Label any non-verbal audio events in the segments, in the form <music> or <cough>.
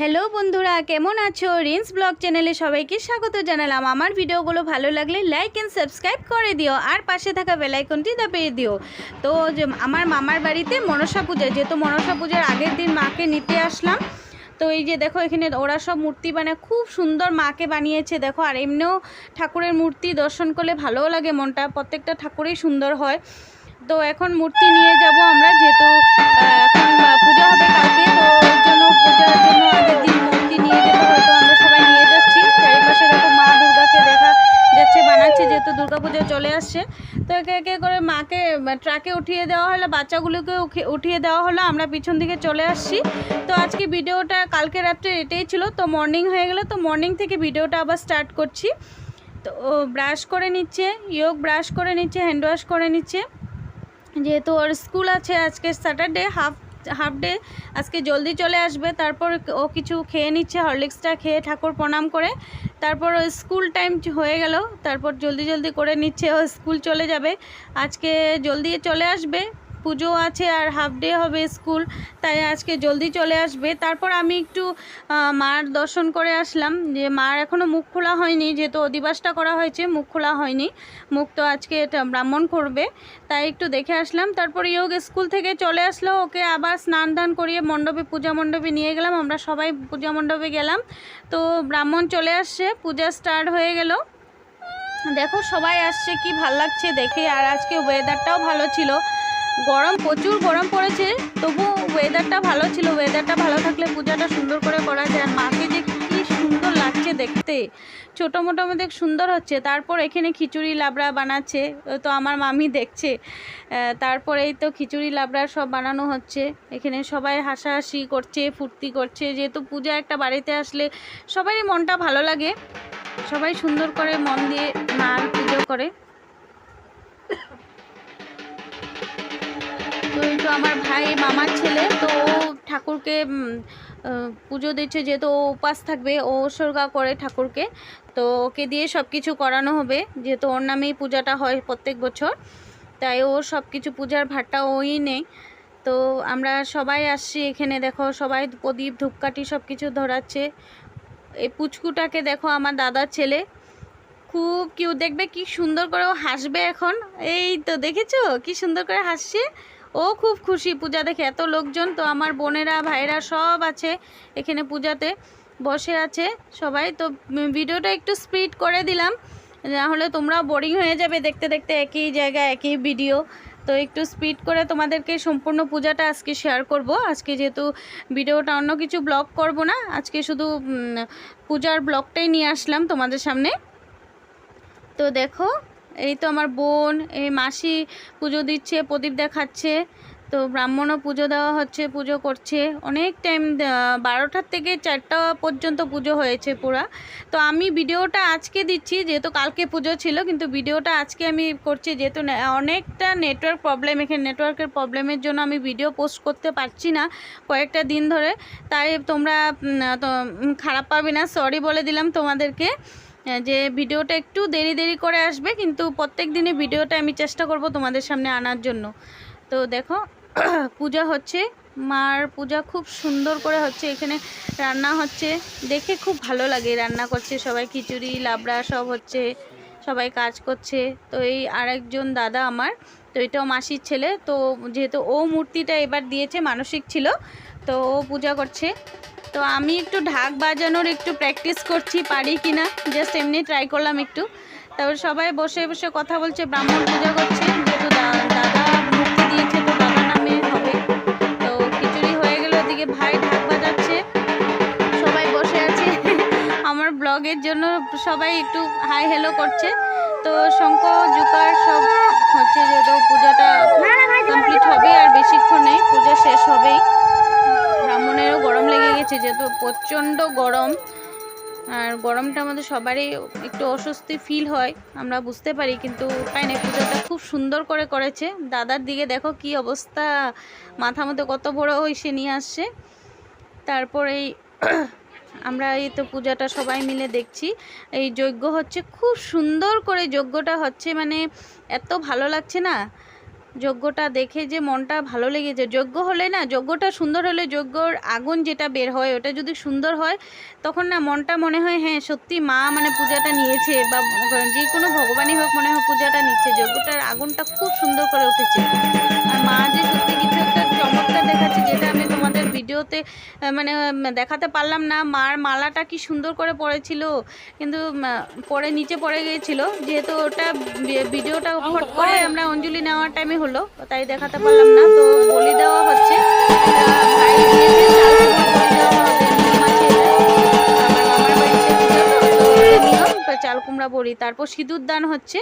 Hello বন্ধুরা, কেমন আছো? রিন্স ব্লগ চ্যানেলে সবাইকে স্বাগত জানালাম। আমার ভিডিওগুলো ভালো লাগলে লাইক অ্যান্ড সাবস্ক্রাইব করে দিও, আর পাশে থাকা বেলাইকনটি দাবিয়ে দিও। তো আমার মামার বাড়িতে মনসা পূজা, যেহেতু মনসা পূজার আগের দিন মাকে নিতে আসলাম, তো এই যে দেখো এখানে ওরা সব মূর্তি বানায় খুব সুন্দর মাকে বানিয়েছে, দেখো, আর এমনিও ঠাকুরের মূর্তি দর্শন করলে ভালোও লাগে মনটা, প্রত্যেকটা ঠাকুরেই সুন্দর হয়। তো এখন মূর্তি নিয়ে যাব আমরা, যেহেতু এখন পূজা হবে মাকে ট্রাকে উঠিয়ে দেওয়া হলো, বাচ্চাগুলোকে উঠে- উঠিয়ে দেওয়া হলো, আমরা পিছন দিকে চলে আসছি। তো আজকে ভিডিওটা কালকে রাত্রে এটাই ছিল, তো মর্নিং হয়ে গেল, তো মর্নিং থেকে ভিডিওটা আবার স্টার্ট করছি। তো ব্রাশ করে নিচ্ছে ইয়োগ ব্রাশ করে নিচ্ছে হ্যান্ড ওয়াশ করে নিচ্ছে। যেহেতু ওর স্কুল আছে আজকে স্যাটারডে হাফ হাফ ডে আজকে জলদি চলে আসবে, তারপর ও কিছু খেয়ে নিচ্ছে হরলিক্সটা খেয়ে ঠাকুর প্রণাম করে। তারপর স্কুল টাইম হয়ে গেল। তারপর জলদি জলদি করে নিচ্ছে, ও স্কুল চলে যাবে। আজকে জলদি চলে আসবে। পুজো আছে আর হাফ ডে হবে স্কুল তাই আজকে জলদি চলে আসবে। তারপর আমি একটু মার দর্শন করে আসলাম। যে মার এখনও মুখ খোলা হয়নি, যেহেতু অধিবাসটা করা হয়েছে, মুখ খোলা হয়নি। মুখ তো আজকে ব্রাহ্মণ করবে, তাই একটু দেখে আসলাম। তারপর ইয়োগ স্কুল থেকে চলে আসলো, ওকে আবার স্নান দান করিয়ে মণ্ডপে, পূজা মণ্ডপে নিয়ে গেলাম। আমরা সবাই পূজা মণ্ডপে গেলাম। তো ব্রাহ্মণ চলে আসছে, পূজা স্টার্ট হয়ে গেল। দেখো সবাই আসছে, কি ভালো লাগছে দেখে। আর আজকে ওয়েদারটাও ভালো ছিল। গরম প্রচুর গরম পড়েছে তবু ওয়েদারটা ভালো ছিল। ওয়েদারটা ভালো থাকলে পূজাটা সুন্দর করে করা যায়। আর মাকে যে কী সুন্দর লাগছে দেখতে। ছোটো মোটো মধ্যে সুন্দর হচ্ছে। তারপর এখানে খিচুড়ি লাবড়া বানাচ্ছে। তো আমার মামি দেখছে। আহ, তারপরে এই তো খিচুড়ি লাবড়া সব বানানো হচ্ছে। এখানে সবাই হাসাহাসি করছে ফুর্তি করছে। যেহেতু পূজা একটা বাড়িতে আসলে সবারই মনটা ভালো লাগে। সবাই সুন্দর করে মন দিয়ে মার পুজো করে। তো আমার ভাই, মামার ছেলে। তো ও ঠাকুরকে পুজো দিচ্ছে যেহেতু ও উপাস থাকবে, ও উৎসর্গা করে ঠাকুরকে। তো ওকে দিয়ে সব কিছু করানো হবে, যেহেতু ওর নামেই পূজাটা হয় প্রত্যেক বছর। তাই ও সব কিছু পূজার ভারটা ওই নেই। তো আমরা সবাই আসছি এখানে, দেখো, সবাই প্রদীপ, ধূপকাঠি সব কিছু ধরাচ্ছে। এই পুচকুটাকে দেখো, আমার দাদার ছেলে। খুব কিউ দেখবে কি সুন্দর করে ও হাসবে এখন। এই তো, দেখেছ? কি সুন্দর করে হাসছে। ও খুব খুশি পূজা দেখে। এত লোকজন তো আমার বোনেরা ভাইরা সব আছে এখানে পূজাতে, বসে আছে সবাই। তো ভিডিওটা একটু স্পিড করে দিলাম নাহলে তোমরা বোরিং হয়ে যাবে দেখতে দেখতে একই জায়গায়, একই ভিডিও তো একটু স্পিড করে তোমাদেরকে সম্পূর্ণ পূজাটা আজকে শেয়ার করব। আজকে যেহেতু ভিডিওটা অন্য কিছু ব্লগ করব না, আজকে শুধু পূজার ব্লগটাই নিয়ে আসলাম তোমাদের সামনে। তো দেখো এই তো আমার বোন, এই মাসি পুজো দিচ্ছে, প্রদীপ দেখাচ্ছে। তো ব্রাহ্মণও পুজো দেওয়া হচ্ছে, পুজো করছে। অনেক টাইম বারোটার থেকে চারটা পর্যন্ত পুজো হয়েছে পুরা। তো আমি ভিডিওটা আজকে দিচ্ছি, যেহেতু কালকে পুজো ছিল, কিন্তু ভিডিওটা আজকে আমি করছি, যেহেতু অনেকটা নেটওয়ার্ক প্রবলেম এখানে নেটওয়ার্কের প্রবলেমের জন্য আমি ভিডিও পোস্ট করতে পারছি না কয়েকটা দিন ধরে। তাই তোমরা খারাপ পাবে না সরি বলে দিলাম তোমাদেরকে। যে ভিডিওটা একটু দেরি দেরি করে আসবে, কিন্তু প্রত্যেক দিনই ভিডিওটা আমি চেষ্টা করব তোমাদের সামনে আনার জন্য। তো দেখো, <clears throat> পূজা হচ্ছে, মার পূজা খুব সুন্দর করে হচ্ছে, এখানে রান্না হচ্ছে। দেখে খুব ভালো লাগে রান্না করছে, সবাই খিচুড়ি, লাবড়া সব হচ্ছে, সবাই কাজ করছে। তো এই আরেকজন দাদা আমার, তো এটাও মাসির ছেলে, তো যেহেতু ও মূর্তিটা এবার দিয়েছে, মানসিক ছিল, তো ও পূজা করছে। তো আমি একটু ঢাক বাজানোর একটু প্র্যাকটিস করছি, পারি কি না জাস্ট এমনি ট্রাই করলাম একটু। তারপর সবাই বসে বসে কথা বলছে, ব্রাহ্মণ পূজা করছে, যেহেতু দাদা মূর্তি দিয়েছে, তো দাদা নামে হবে। তো খিচুড়ি হয়ে গেল, ওদিকে ভাই ঢাক বাজাচ্ছে। সবাই বসে আছে। <laughs> আমার ব্লগের জন্য সবাই একটু হাই হ্যালো করছে। তো শঙ্খ, জুকার সব হচ্ছে, যেহেতু পূজাটা কমপ্লিট হবে আর বেশিক্ষণ পূজা শেষ হবেই ব্রাহ্মণেরও গরম লেগে গেছে যেহেতু প্রচণ্ড গরম, আর গরমটা আমাদের সবারই একটু অস্বস্তি ফিল হয়, আমরা বুঝতে পারি, কিন্তু উপায় পুজোটা খুব সুন্দর করে করেছে। দাদার দিকে দেখো কি অবস্থা, মাথা মতো কত বড় হয়েছে নিয়ে আসছে। তারপরেই <clears throat> আমরা এই তো পূজাটা সবাই মিলে দেখছি। এই যজ্ঞ হচ্ছে, খুব সুন্দর করে যজ্ঞটা হচ্ছে মানে এত ভালো লাগছে না। যজ্ঞটা দেখে যে মনটা ভালো লেগেছে। যজ্ঞ হলে না যজ্ঞটা সুন্দর হলে যজ্ঞর আগুন যেটা বের হয়, ওটা যদি সুন্দর হয়, তখন না মনটা মনে হয় হ্যাঁ সত্যি মা মানে পূজাটা নিয়েছে বা যে কোনো ভগবানই হোক মনে হয় পূজাটা নিচ্ছে। যজ্ঞটার আগুনটা খুব সুন্দর করে উঠেছে। আর মা যে তোমাদের মানে দেখাতে পারলাম না। মার মালাটা কি সুন্দর করে পড়েছিল কিন্তু পরে নিচে পড়ে গিয়েছিল। যেহেতু ওটা ভিডিওটা ফট করে আমরা অঞ্জলি নেওয়ার টাইমে হলো তাই দেখাতে পারলাম না। তো বলি দেওয়া হচ্ছে। চাল কুমড়া বড়ি। তারপর সিঁদুর দান হচ্ছে।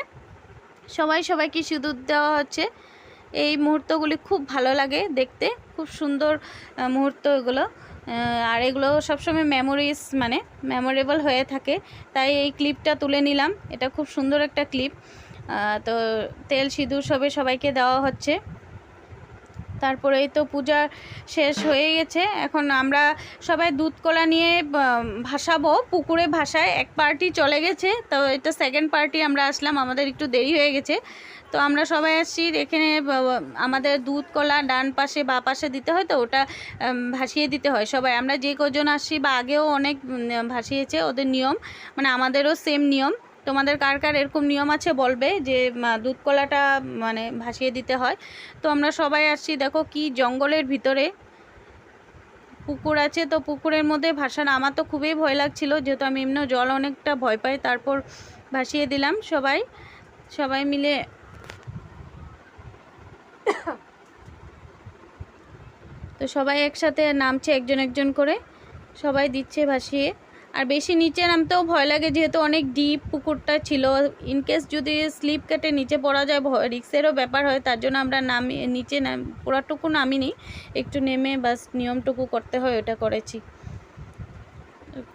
সবাই সবাইকে সিঁদুর দেওয়া হচ্ছে। এই মুহূর্তগুলি খুব ভালো লাগে দেখতে। খুব সুন্দর মুহূর্ত এগুলো। আর এগুলো সবসময় মেমোরিজ মানে মেমোরেবল হয়ে থাকে। তাই এই ক্লিপটা তুলে নিলাম। এটা খুব সুন্দর একটা ক্লিপ তো তেল, সিঁদুর সবে সবাইকে দেওয়া হচ্ছে। তারপরেই তো পূজা শেষ হয়ে গেছে। এখন আমরা সবাই দুধ কলা নিয়ে ভাসাবো। পুকুরে ভাসায় এক পার্টি চলে গেছে। তো এটা সেকেন্ড পার্টি আমরা আসলাম, আমাদের একটু দেরি হয়ে গেছে। তো আমরা সবাই আসছি এখানে আমাদের দুধ কলা ডান পাশে, বা পাশে দিতে হয় তো, ওটা ভাসিয়ে দিতে হয় সবাই। আমরা যে কজন আসছি, বা আগেও অনেক ভাসিয়েছে ওদের নিয়ম। মানে আমাদেরও সেম নিয়ম। তোমাদের কার কার এরকম নিয়ম আছে বলবে যে দুধ কলাটা মানে ভাসিয়ে দিতে হয়। তো আমরা সবাই আসছি, দেখো কি জঙ্গলের ভিতরে। পুকুর আছে, তো পুকুরের মধ্যে ভাসান। আমার তো খুবই ভয় লাগছিল, যেহেতু আমি এমনি জল অনেকটা ভয় পাই, তারপর ভাসিয়ে দিলাম সবাই। সবাই মিলে তো সবাই একসাথে নামছে একজন একজন করে। সবাই দিচ্ছে ভাসিয়ে। আর বেশি নিচে নামতেও ভয় লাগে, যেহেতু অনেক ডিপ পুকুরটা ছিল। ইনকেস যদি স্লিপ কেটে নিচে পড়া যায়, ভয় রিক্সেরও ব্যাপার হয়, তার জন্য আমরা নামি, নিচে নাম, পুরাটুকু নামিনি। একটু নেমে বাস নিয়মটুকু করতে হয়, ওটা করেছি।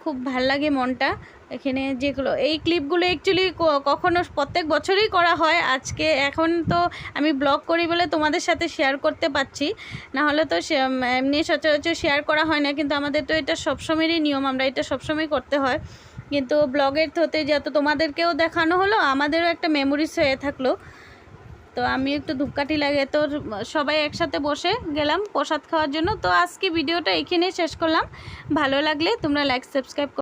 খুব ভালো লাগে মনটা। এখানে যেগুলো, এই ক্লিপগুলো অ্যাকচুয়ালি কখনো প্রত্যেক বছরই করা হয়। আজকে এখন তো আমি ব্লগ করি বলে তোমাদের সাথে শেয়ার করতে পারছি। না হলে তো এমনি সচরাচর শেয়ার করা হয় না। কিন্তু আমাদের তো এটা সবসময়েরই নিয়ম, আমরা এটা সবসময় করতে হয়। কিন্তু ব্লগের থতে যত তোমাদেরকেও দেখানো হলো, আমাদেরও একটা মেমোরিজ হয়ে থাকল। তো আমি একটু ধূপকাঠি লাগে তোর সবাই একসাথে বসে গেলাম প্রসাদ খাওয়ার জন্য। তো আজকে ভিডিওটা এখানেই শেষ করলাম। ভালো লাগলে তোমরা লাইক সাবস্ক্রাইব